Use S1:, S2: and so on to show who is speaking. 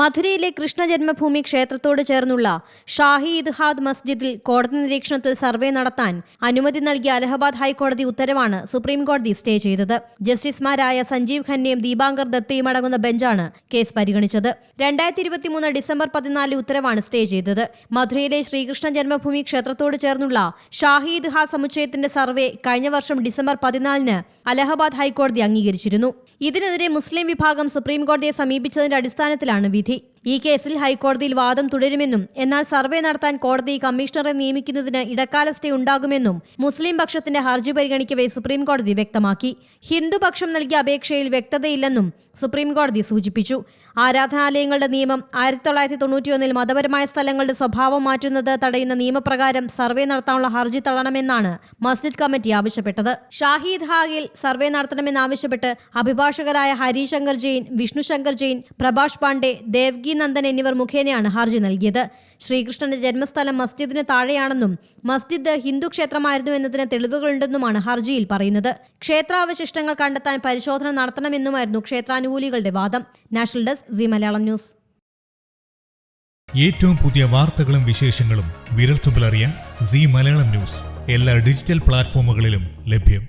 S1: മധുരയിലെ കൃഷ്ണ ജന്മഭൂമി ക്ഷേത്രത്തോട് ചേർന്നുള്ള ഷാഹി ഇദ്ഹാദ് മസ്ജിദിൽ കോടതി നിരീക്ഷണത്തിൽ സർവേ നടത്താൻ അനുമതി നൽകിയ അലഹബാദ് ഹൈക്കോടതി ഉത്തരവാണ് സുപ്രീംകോടതി സ്റ്റേ ചെയ്തത്. ജസ്റ്റിസുമാരായ സഞ്ജീവ് ഖന്നയും ദീപാങ്കർ ദത്തയും അടങ്ങുന്ന ബെഞ്ചാണ് കേസ് പരിഗണിച്ചത്. രണ്ടായിരത്തി ഇരുപത്തിമൂന്ന് ഡിസംബർ പതിനാല് ഉത്തരവാണ് സ്റ്റേ ചെയ്തത്. മധുരയിലെ ശ്രീകൃഷ്ണ ജന്മഭൂമി ക്ഷേത്രത്തോട് ചേർന്നുള്ള ഷാഹി ഇദ്ഹാദ് സമുച്ചയത്തിന്റെ സർവേ കഴിഞ്ഞ വർഷം ഡിസംബർ പതിനാലിന് അലഹബാദ് ഹൈക്കോടതി അംഗീകരിച്ചിരുന്നു. ഇതിനെതിരെ മുസ്ലിം വിഭാഗം സുപ്രീംകോടതിയെ സമീപിച്ചതിന്റെ അടിസ്ഥാനത്തിലാണ് വിധി. ഈ കേസിൽ ഹൈക്കോടതിയിൽ വാദം തുടരുമെന്നും എന്നാൽ സർവേ നടത്താൻ കോടതി കമ്മീഷണറെ നിയമിക്കുന്നതിന് ഇടക്കാല സ്റ്റേ ഉണ്ടാകുമെന്നും മുസ്ലിം പക്ഷത്തിന്റെ ഹർജി പരിഗണിക്കവേ സുപ്രീംകോടതി വ്യക്തമാക്കി. ഹിന്ദുപക്ഷം നൽകിയ അപേക്ഷയിൽ വ്യക്തതയില്ലെന്നും സുപ്രീംകോടതി സൂചിപ്പിച്ചു. ആരാധനാലയങ്ങളുടെ നിയമം ആയിരത്തി തൊള്ളായിരത്തി തൊണ്ണൂറ്റിയൊന്നിൽ മതപരമായ സ്ഥലങ്ങളുടെ സ്വഭാവം മാറ്റുന്നത് തടയുന്ന നിയമപ്രകാരം സർവേ നടത്താനുള്ള ഹർജി തള്ളണമെന്നാണ് മസ്ജിദ് കമ്മിറ്റി ആവശ്യപ്പെട്ടത്. ഷാഹിദ് ഹാഗിൽ സർവേ നടത്തണമെന്നാവശ്യപ്പെട്ട് അഭിഭാഷകരായ ഹരിശങ്കർ ജെയിൻ വിഷ്ണു ശങ്കർ ജെയിൻ പ്രഭാഷ് പാണ്ഡെ ദേവ്ഗി നന്ദൻ എന്നിവർ മുഖേനയാണ് ഹർജി നൽകിയത്. ശ്രീകൃഷ്ണന്റെ ജന്മസ്ഥലം മസ്ജിദിന് താഴെയാണെന്നും മസ്ജിദ് ഹിന്ദു ക്ഷേത്രമായിരുന്നു എന്നതിന് തെളിവുകളുണ്ടെന്നുമാണ് ഹർജിയിൽ പറയുന്നത്. ക്ഷേത്രാവശിഷ്ടങ്ങൾ കണ്ടെത്താൻ പരിശോധന നടത്തണമെന്നുമായിരുന്നു ക്ഷേത്രാനുകൂലികളുടെ വാദം. National desk Zee Malayalam news.
S2: ഏറ്റവും പുതിയ വാർത്തകളും വിശേഷങ്ങളും വിരൽത്തുമ്പിലറിയാൻ സി മലയാളം ന്യൂസ്. എല്ലാ ഡിജിറ്റൽ പ്ലാറ്റ്ഫോമുകളിലും ലഭ്യം.